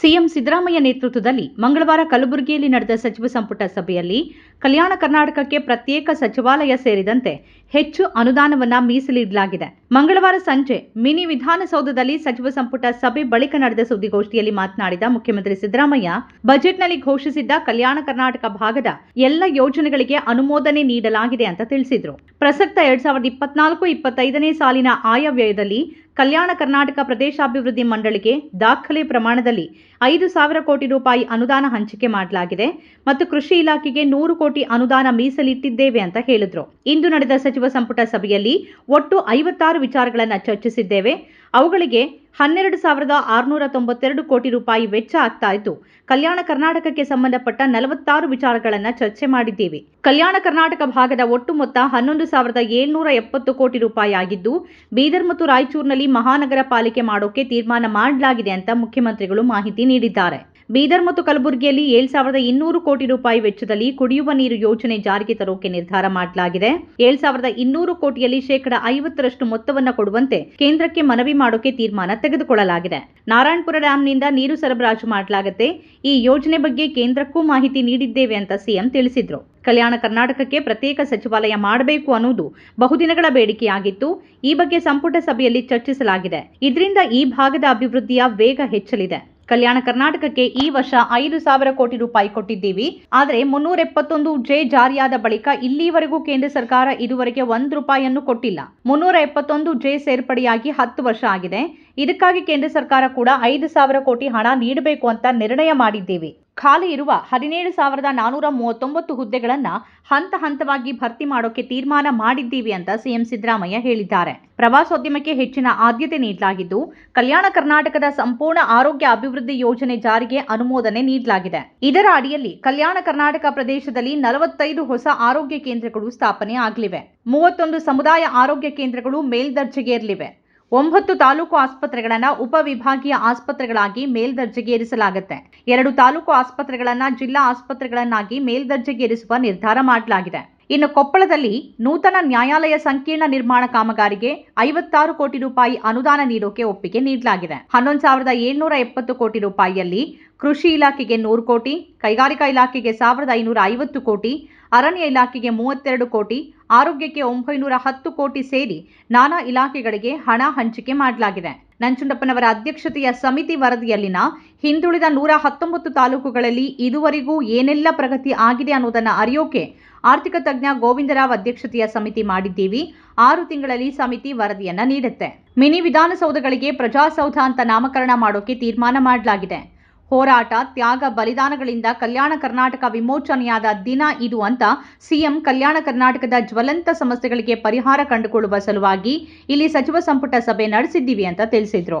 CM Siddaramaiah ನೇತೃತ್ವದಲ್ಲಿ ಮಂಗಳವಾರ ಕಲಬುರಗಿಯಲ್ಲಿ ನಡೆದ ಸಚಿವ ಸಂಪುಟ ಸಭೆಯಲ್ಲಿ ಕಲ್ಯಾಣ ಕರ್ನಾಟಕಕ್ಕೆ ಪ್ರತ್ಯೇಕ ಸಚಿವಾಲಯ ಸೇರಿದಂತೆ ಹೆಚ್ಚು ಅನುದಾನವನ್ನು ಮೀಸಲಿಡಲಾಗಿದೆ. ಮಂಗಳವಾರ ಸಂಜೆ ಮಿನಿ ವಿಧಾನಸೌಧದಲ್ಲಿ ಸಚಿವ ಸಂಪುಟ ಸಭೆ ಬಳಿಕ ನಡೆದ ಸುದ್ದಿಗೋಷ್ಠಿಯಲ್ಲಿ ಮಾತನಾಡಿದ ಮುಖ್ಯಮಂತ್ರಿ ಸಿದ್ದರಾಮಯ್ಯ, ಬಜೆಟ್ನಲ್ಲಿ ಘೋಷಿಸಿದ್ದ ಕಲ್ಯಾಣ ಕರ್ನಾಟಕ ಭಾಗದ ಎಲ್ಲ ಯೋಜನೆಗಳಿಗೆ ಅನುಮೋದನೆ ನೀಡಲಾಗಿದೆ ಅಂತ ತಿಳಿಸಿದರು. ಪ್ರಸಕ್ತ ಎರಡ್ ಸಾವಿರದ ಇಪ್ಪತ್ನಾಲ್ಕು ಇಪ್ಪತ್ತೈದನೇ ಸಾಲಿನ ಆಯವ್ಯಯದಲ್ಲಿ ಕಲ್ಯಾಣ ಕರ್ನಾಟಕ ಪ್ರದೇಶಾಭಿವೃದ್ಧಿ ಮಂಡಳಿಗೆ ದಾಖಲೆ ಪ್ರಮಾಣದಲ್ಲಿ ಐದು ಸಾವಿರ ಕೋಟಿ ರೂಪಾಯಿ ಅನುದಾನ ಹಂಚಿಕೆ ಮಾಡಲಾಗಿದೆ ಮತ್ತು ಕೃಷಿ ಇಲಾಖೆಗೆ ನೂರು ಕೋಟಿ ಅನುದಾನ ಮೀಸಲಿಟ್ಟಿದ್ದೇವೆ ಅಂತ ಹೇಳಿದ್ರು. ಇಂದು ನಡೆದ ಸಚಿವ ಸಂಪುಟ ಸಭೆಯಲ್ಲಿ ಒಟ್ಟು ಐವತ್ತಾರು ವಿಚಾರಗಳನ್ನು ಚರ್ಚಿಸಿದ್ದೇವೆ. ಅವುಗಳಿಗೆ ಹನ್ನೆರಡು ಸಾವಿರದ ಆರುನೂರ ತೊಂಬತ್ತೆರಡು ಕೋಟಿ ರೂಪಾಯಿ ವೆಚ್ಚ ಆಗ್ತಾ ಇತ್ತು. ಕಲ್ಯಾಣ ಕರ್ನಾಟಕಕ್ಕೆ ಸಂಬಂಧಪಟ್ಟ ನಲವತ್ತಾರು ವಿಚಾರಗಳನ್ನು ಚರ್ಚೆ ಮಾಡಿದ್ದೀವಿ. ಕಲ್ಯಾಣ ಕರ್ನಾಟಕ ಭಾಗದ ಒಟ್ಟು ಮೊತ್ತ ಹನ್ನೊಂದು ಸಾವಿರದ ಏಳ್ನೂರ ಎಪ್ಪತ್ತು ಕೋಟಿ ರೂಪಾಯಿ ಆಗಿದ್ದು, ಬೀದರ್ ಮತ್ತು ರಾಯಚೂರಿನಲ್ಲಿ ಮಹಾನಗರ ಪಾಲಿಕೆ ಮಾಡೋಕೆ ತೀರ್ಮಾನ ಮಾಡಲಾಗಿದೆ ಅಂತ ಮುಖ್ಯಮಂತ್ರಿಗಳು ಮಾಹಿತಿ ನೀಡಿದ್ದಾರೆ. ಬೀದರ್ ಮತ್ತು ಕಲಬುರಗಿಯಲ್ಲಿ ಏಳು ಸಾವಿರದ ಇನ್ನೂರು ಕೋಟಿ ರೂಪಾಯಿ ವೆಚ್ಚದಲ್ಲಿ ಕುಡಿಯುವ ನೀರು ಯೋಜನೆ ಜಾರಿಗೆ ತರೋಕೆ ನಿರ್ಧಾರ ಮಾಡಲಾಗಿದೆ. ಏಳು ಸಾವಿರದ ಇನ್ನೂರು ಕೋಟಿಯಲ್ಲಿ ಶೇಕಡ ಐವತ್ತರಷ್ಟು ಮೊತ್ತವನ್ನು ಕೊಡುವಂತೆ ಕೇಂದ್ರಕ್ಕೆ ಮನವಿ ಮಾಡೋಕೆ ತೀರ್ಮಾನ ತೆಗೆದುಕೊಳ್ಳಲಾಗಿದೆ. ನಾರಾಯಣಪುರ ಡ್ಯಾಂನಿಂದ ನೀರು ಸರಬರಾಜು ಮಾಡಲಾಗುತ್ತೆ. ಈ ಯೋಜನೆ ಬಗ್ಗೆ ಕೇಂದ್ರಕ್ಕೂ ಮಾಹಿತಿ ನೀಡಿದ್ದೇವೆ ಅಂತ ಸಿಎಂ ತಿಳಿಸಿದರು. ಕಲ್ಯಾಣ ಕರ್ನಾಟಕಕ್ಕೆ ಪ್ರತ್ಯೇಕ ಸಚಿವಾಲಯ ಮಾಡಬೇಕು ಅನ್ನೋದು ಬಹುದಿನಗಳ ಬೇಡಿಕೆಯಾಗಿತ್ತು. ಈ ಬಗ್ಗೆ ಸಂಪುಟ ಸಭೆಯಲ್ಲಿ ಚರ್ಚಿಸಲಾಗಿದೆ. ಇದರಿಂದ ಈ ಭಾಗದ ಅಭಿವೃದ್ಧಿಯ ವೇಗ ಹೆಚ್ಚಲಿದೆ. ಕಲ್ಯಾಣ ಕರ್ನಾಟಕಕ್ಕೆ ಈ ವರ್ಷ ಐದು ಸಾವಿರ ಕೋಟಿ ರೂಪಾಯಿ ಕೊಟ್ಟಿದ್ದೀವಿ. ಆದರೆ ಮುನ್ನೂರ ಎಪ್ಪತ್ತೊಂದು ಜೆ ಜಾರಿಯಾದ ಬಳಿಕ ಇಲ್ಲಿವರೆಗೂ ಕೇಂದ್ರ ಸರ್ಕಾರ ಇದುವರೆಗೆ ಒಂದು ರೂಪಾಯಿಯನ್ನು ಕೊಟ್ಟಿಲ್ಲ. ಮುನ್ನೂರ ಎಪ್ಪತ್ತೊಂದು ಜೆ ಸೇರ್ಪಡೆಯಾಗಿ ಹತ್ತು ವರ್ಷ ಆಗಿದೆ. ಇದಕ್ಕಾಗಿ ಕೇಂದ್ರ ಸರ್ಕಾರ ಕೂಡ ಐದು ಸಾವಿರ ಕೋಟಿ ಹಣ ನೀಡಬೇಕು ಅಂತ ನಿರ್ಣಯ ಮಾಡಿದ್ದೀವಿ. ಖಾಲಿ ಇರುವ ಹದಿನೇಳು ಸಾವಿರದ ನಾನೂರ ಮೂವತ್ತೊಂಬತ್ತು ಹುದ್ದೆಗಳನ್ನು ಹಂತ ಹಂತವಾಗಿ ಭರ್ತಿ ಮಾಡೋಕೆ ತೀರ್ಮಾನ ಮಾಡಿದ್ದೀವಿ ಅಂತ ಸಿಎಂ ಸಿದ್ದರಾಮಯ್ಯ ಹೇಳಿದ್ದಾರೆ. ಪ್ರವಾಸೋದ್ಯಮಕ್ಕೆ ಹೆಚ್ಚಿನ ಆದ್ಯತೆ ನೀಡಲಾಗಿದ್ದು, ಕಲ್ಯಾಣ ಕರ್ನಾಟಕದ ಸಂಪೂರ್ಣ ಆರೋಗ್ಯ ಅಭಿವೃದ್ಧಿ ಯೋಜನೆ ಜಾರಿಗೆ ಅನುಮೋದನೆ ನೀಡಲಾಗಿದೆ. ಇದರ ಅಡಿಯಲ್ಲಿ ಕಲ್ಯಾಣ ಕರ್ನಾಟಕ ಪ್ರದೇಶದಲ್ಲಿ ನಲವತ್ತೈದು ಹೊಸ ಆರೋಗ್ಯ ಕೇಂದ್ರಗಳು ಸ್ಥಾಪನೆ ಆಗಲಿವೆ. ಮೂವತ್ತೊಂದು ಸಮುದಾಯ ಆರೋಗ್ಯ ಕೇಂದ್ರಗಳು ಮೇಲ್ದರ್ಜೆಗೇರಲಿವೆ. ಒಂಬತ್ತು ತಾಲೂಕು ಆಸ್ಪತ್ರೆಗಳನ್ನು ಉಪವಿಭಾಗೀಯ ಆಸ್ಪತ್ರೆಗಳಾಗಿ ಮೇಲ್ದರ್ಜೆಗೇರಿಸಲಾಗುತ್ತೆ. ಎರಡು ತಾಲೂಕು ಆಸ್ಪತ್ರೆಗಳನ್ನು ಜಿಲ್ಲಾ ಆಸ್ಪತ್ರೆಗಳನ್ನಾಗಿ ಮೇಲ್ದರ್ಜೆಗೇರಿಸುವ ನಿರ್ಧಾರ ಮಾಡಲಾಗಿದೆ. ಇನ್ನು ಕೊಪ್ಪಳದಲ್ಲಿ ನೂತನ ನ್ಯಾಯಾಲಯ ಸಂಕೀರ್ಣ ನಿರ್ಮಾಣ ಕಾಮಗಾರಿಗೆ ಐವತ್ತಾರು ಕೋಟಿ ರೂಪಾಯಿ ಅನುದಾನ ನೀಡೋಕೆ ಒಪ್ಪಿಗೆ ನೀಡಲಾಗಿದೆ. ಹನ್ನೊಂದು ಸಾವಿರದ ಏಳ್ನೂರ ಎಪ್ಪತ್ತು ಕೋಟಿ ರೂಪಾಯಿಯಲ್ಲಿ ಕೃಷಿ ಇಲಾಖೆಗೆ ನೂರು ಕೋಟಿ, ಕೈಗಾರಿಕಾ ಇಲಾಖೆಗೆ ಸಾವಿರದ ಐನೂರ ಐವತ್ತು ಕೋಟಿ ಅರಣ್ಯ ಇಲಾಖೆಗೆ ಮೂವತ್ತೆರಡು ಕೋಟಿ, ಆರೋಗ್ಯಕ್ಕೆ ಒಂಬೈನೂರ ಹತ್ತು ಕೋಟಿ ಸೇರಿ ನಾನಾ ಇಲಾಖೆಗಳಿಗೆ ಹಣ ಹಂಚಿಕೆ ಮಾಡಲಾಗಿದೆ. ನಂಜುಂಡಪ್ಪನವರ ಅಧ್ಯಕ್ಷತೆಯ ಸಮಿತಿ ವರದಿಯಲ್ಲಿನ ಹಿಂದುಳಿದ ನೂರ ಹತ್ತೊಂಬತ್ತು ತಾಲೂಕುಗಳಲ್ಲಿ ಇದುವರೆಗೂ ಏನೆಲ್ಲ ಪ್ರಗತಿ ಆಗಿದೆ ಅನ್ನೋದನ್ನು ಅರಿಯೋಕೆ ಆರ್ಥಿಕ ತಜ್ಞ ಗೋವಿಂದರಾವ್ ಅಧ್ಯಕ್ಷತೆಯ ಸಮಿತಿ ಮಾಡಿದ್ದೀವಿ. ಆರು ತಿಂಗಳಲ್ಲಿ ಸಮಿತಿ ವರದಿಯನ್ನ ನೀಡುತ್ತೆ. ಮಿನಿ ವಿಧಾನಸೌಧಗಳಿಗೆ ಪ್ರಜಾಸೌಧ ಅಂತ ನಾಮಕರಣ ಮಾಡೋಕೆ ತೀರ್ಮಾನ ಮಾಡಲಾಗಿದೆ. ಹೋರಾಟ, ತ್ಯಾಗ, ಬಲಿದಾನಗಳಿಂದ ಕಲ್ಯಾಣ ಕರ್ನಾಟಕ ವಿಮೋಚನೆಯಾದ ದಿನ ಇದು ಅಂತ ಸಿಎಂ ಕಲ್ಯಾಣ ಕರ್ನಾಟಕದ ಜ್ವಲಂತ ಸಮಸ್ಯೆಗಳಿಗೆ ಪರಿಹಾರ ಕಂಡುಕೊಳ್ಳುವ ಸಲುವಾಗಿ ಇಲ್ಲಿ ಸಚಿವ ಸಂಪುಟ ಸಭೆ ನಡೆಸಿದ್ದೀವಿ ಅಂತ ತಿಳಿಸಿದ್ರು.